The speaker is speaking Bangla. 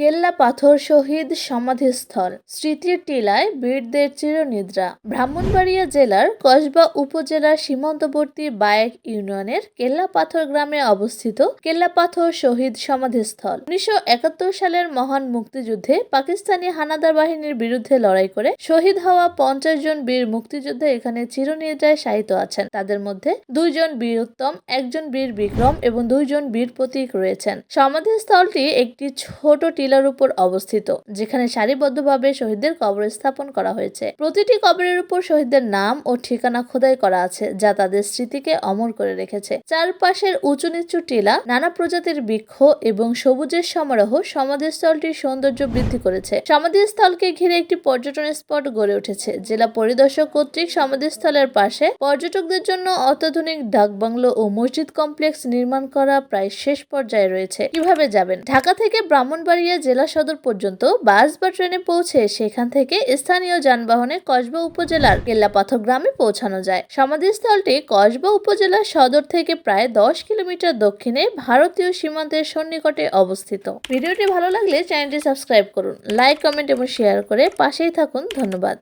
কেল্লা পাথর শহীদ সমাধিস্থল। স্মৃতির টিলায় বীরদের চিরনিদ্রা। ব্রাহ্মণবাড়িয়া জেলার কসবা উপজেলার সীমান্তবর্তী বায়েক ইউনিয়নের কেল্লা পাথর গ্রামে অবস্থিত কেল্লা পাথর শহীদ সমাধিস্থল। উনিশশো একাত্তর সালের মহান মুক্তিযুদ্ধে পাকিস্তানি হানাদার বাহিনীর বিরুদ্ধে লড়াই করে শহীদ হওয়া পঞ্চাশ জন বীর মুক্তিযোদ্ধা এখানে চিরনিদ্রায় শায়িত আছেন। তাদের মধ্যে দুইজন বীর উত্তম, একজন বীর বিক্রম এবং দুইজন বীর প্রতীক রয়েছেন। সমাধিস্থলটি একটি ছোট টিলার উপর অবস্থিত, যেখানে সারিবদ্ধভাবে শহীদদের কবর স্থাপন করা হয়েছে। প্রতিটি কবরের উপর শহীদদের নাম ও ঠিকানা খোদাই করা আছে, যা তাদের স্মৃতিকে অমর করে রেখেছে। চারপাশের উঁচু নিচু টিলা, নানা প্রজাতির বৃক্ষ এবং সবুজের সমারোহ সমাধিস্থলটির সৌন্দর্য বৃদ্ধি করেছে। সমাধিস্থলকে ঘিরে একটি পর্যটন স্পট গড়ে উঠেছে। জেলা পরিদর্শক কর্তৃক সমাধিস্থলের পাশে পর্যটকদের জন্য অত্যাধুনিক ডাকবাংলো ও মসজিদ কমপ্লেক্স নির্মাণ করা প্রায় শেষ পর্যায়ে রয়েছে। কীভাবে যাবেন? ঢাকা থেকে ব্রাহ্মণবাড়িয়া জেলা সদর পর্যন্ত বাস বা ট্রেনে পৌঁছে সেখান থেকে স্থানীয় যানবাহনে কসবা উপজেলার কেল্লাপাথর গ্রামে পৌঁছানো যায়। সমাধিস্থলটি কসবা উপজেলার সদর থেকে প্রায় দশ কিলোমিটার দক্ষিণে ভারতীয় সীমান্তের সন্নিকটে অবস্থিত। ভিডিওটি ভালো লাগলে চ্যানেলটি সাবস্ক্রাইব করুন, লাইক, কমেন্ট এবং শেয়ার করে পাশেই থাকুন। ধন্যবাদ।